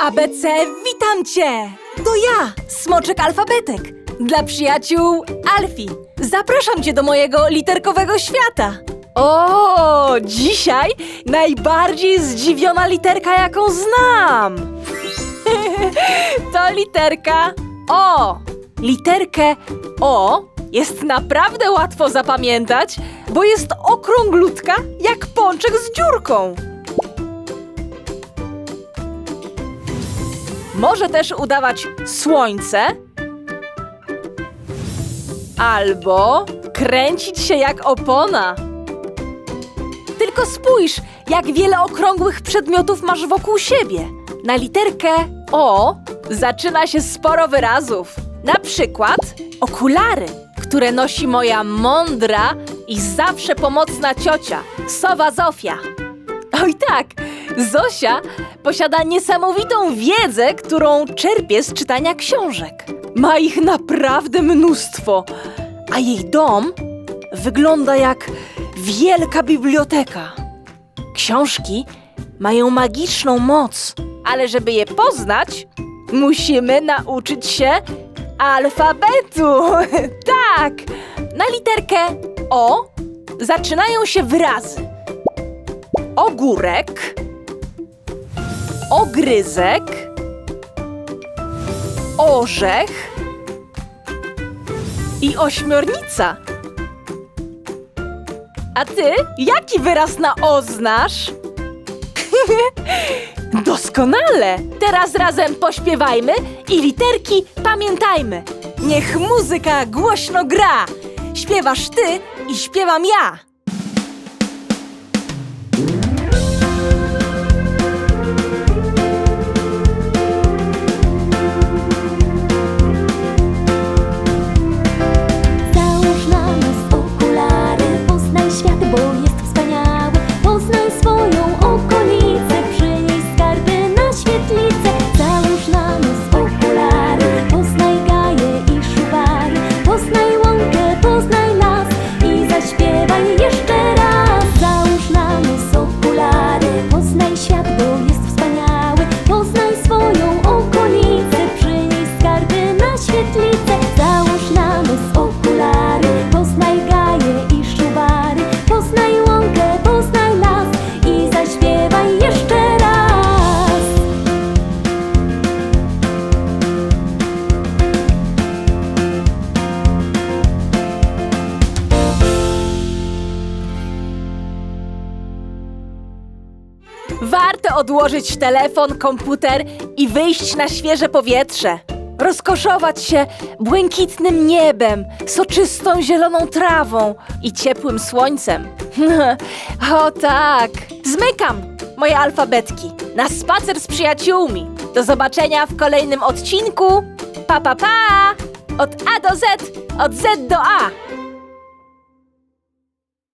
ABC, witam cię! To ja, Smoczek Alfabetek. Dla przyjaciół Alfie. Zapraszam cię do mojego literkowego świata. O, dzisiaj najbardziej zdziwiona literka, jaką znam. to literka O. Literkę O jest naprawdę łatwo zapamiętać, bo jest okrąglutka jak pączek z dziurką. Może też udawać słońce albo kręcić się jak opona. Tylko spójrz, jak wiele okrągłych przedmiotów masz wokół siebie. Na literkę O zaczyna się sporo wyrazów. Na przykład okulary, które nosi moja mądra i zawsze pomocna ciocia, Sowa Zofia. Oj tak, Zosia posiada niesamowitą wiedzę, którą czerpie z czytania książek. Ma ich naprawdę mnóstwo, a jej dom wygląda jak wielka biblioteka. Książki mają magiczną moc, ale żeby je poznać, musimy nauczyć się alfabetu. tak! Na literkę O zaczynają się wyrazy ogórek, ogryzek, orzech i ośmiornica. A ty jaki wyraz na O znasz? Doskonale! Teraz razem pośpiewajmy i literki pamiętajmy. Niech muzyka głośno gra. Śpiewasz ty i śpiewam ja. Warto odłożyć telefon, komputer i wyjść na świeże powietrze. Rozkoszować się błękitnym niebem, soczystą zieloną trawą i ciepłym słońcem. o tak! Zmykam moje alfabetki na spacer z przyjaciółmi. Do zobaczenia w kolejnym odcinku. Pa, pa, pa! Od A do Z, od Z do A.